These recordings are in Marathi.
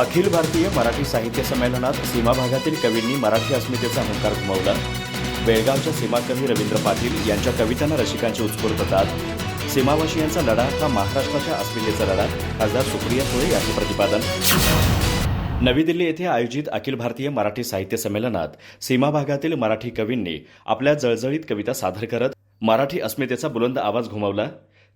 अखिल भारतीय मराठी साहित्य संमेलनात सीमा भागातील कवींनी मराठी अस्मितेचा हंकार घुमवला. बेळगावच्या सीमाकवी रवींद्र पाटील यांच्या कवितांना रसिकांची उत्स्फूर्त दाद. सीमावासियांचा लढा हा महाराष्ट्राच्या अस्मितेचा लढा खासदार सुप्रिया सुळे यांचं प्रतिपादन. नवी दिल्ली येथे आयोजित अखिल भारतीय मराठी साहित्य संमेलनात सीमा भागातील मराठी कवींनी आपल्या जळजळीत कविता सादर करत मराठी अस्मितेचा बुलंद आवाज घुमवला.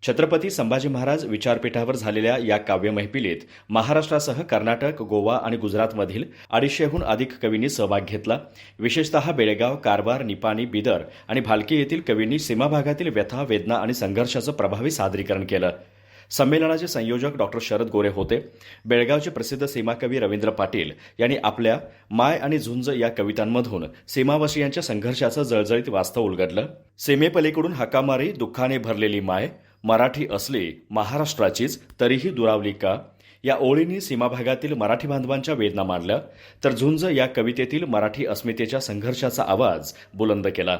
छत्रपती संभाजी महाराज विचारपीठावर झालेल्या या काव्य मैफिलीत महाराष्ट्रासह कर्नाटक गोवा आणि गुजरातमधील अडीचशेहून अधिक कवींनी सहभाग घेतला. विशेषतः बेळगाव कारवार निपाणी बिदर आणि भालकी येथील कवींनी सीमाभागातील व्यथा वेदना आणि संघर्षाचं प्रभावी सादरीकरण केलं. संमेलनाचे संयोजक डॉक्टर शरद गोरे होते. बेळगावचे प्रसिद्ध सीमाकवी रवींद्र पाटील यांनी आपल्या माय आणि झुंज या कवितांमधून सीमावासियांच्या संघर्षाचं जळजळीत वास्तव उलगडलं. सीमेपलीकडून हकामारी दुःखाने भरलेली माय मराठी असली महाराष्ट्राचीच तरीही दुरावली का? या ओळींनी सीमाभागातील मराठी बांधवांच्या वेदना मांडल्या तर झुंज या कवितेतील मराठी अस्मितेच्या संघर्षाचा आवाज बुलंद केला.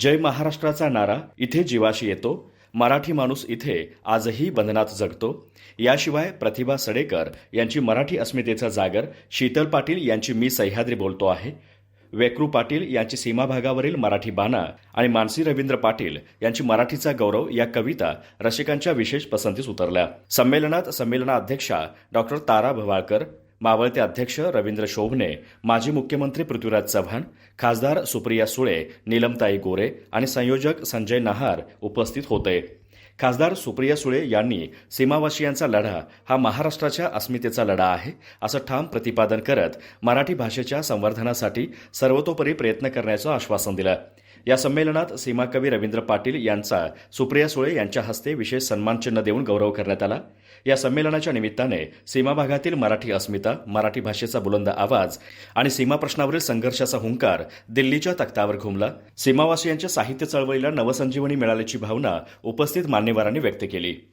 जय महाराष्ट्राचा नारा इथे जीवाशी येतो मराठी माणूस इथे आजही बंधनात जगतो. याशिवाय प्रतिभा सडेकर यांची मराठी अस्मितेचा जागर शीतल पाटील यांची मी सह्याद्री बोलतो आहे. वेक्रू पाटील यांची सीमाभागावरील मराठी बाणा आणि मानसी रवींद्र पाटील यांची मराठीचा गौरव या कविता रसिकांच्या विशेष पसंतीस उतरल्या. संमेलनात संमेलनाध्यक्षा डॉक्टर तारा भवाळकर मावळते अध्यक्ष रवींद्र शोभने माजी मुख्यमंत्री पृथ्वीराज चव्हाण खासदार सुप्रिया सुळे नीलमताई गोरे आणि संयोजक संजय नहार उपस्थित होते. खासदार सुप्रिया सुळे यांनी सीमावासियांचा लढा हा महाराष्ट्राच्या अस्मितेचा लढा आहे असं ठाम प्रतिपादन करत मराठी भाषेच्या संवर्धनासाठी सर्वतोपरी प्रयत्न करण्याचं आश्वासन दिलं. या संमेलनात सीमाकवी रवींद्र पाटील यांचा सुप्रिया सुळे यांच्या हस्ते विशेष सन्मानचिन्ह देऊन गौरव करण्यात आला. या संमेलनाच्या निमित्ताने सीमाभागातील मराठी अस्मिता मराठी भाषेचा बुलंद आवाज आणि सीमा प्रश्नावरील संघर्षाचा हुंकार दिल्लीच्या तख्तावर घुमला. सीमावासियांच्या साहित्य चळवळीला नवसंजीवनी मिळाल्याची भावना उपस्थित मान्यवरांनी व्यक्त केली.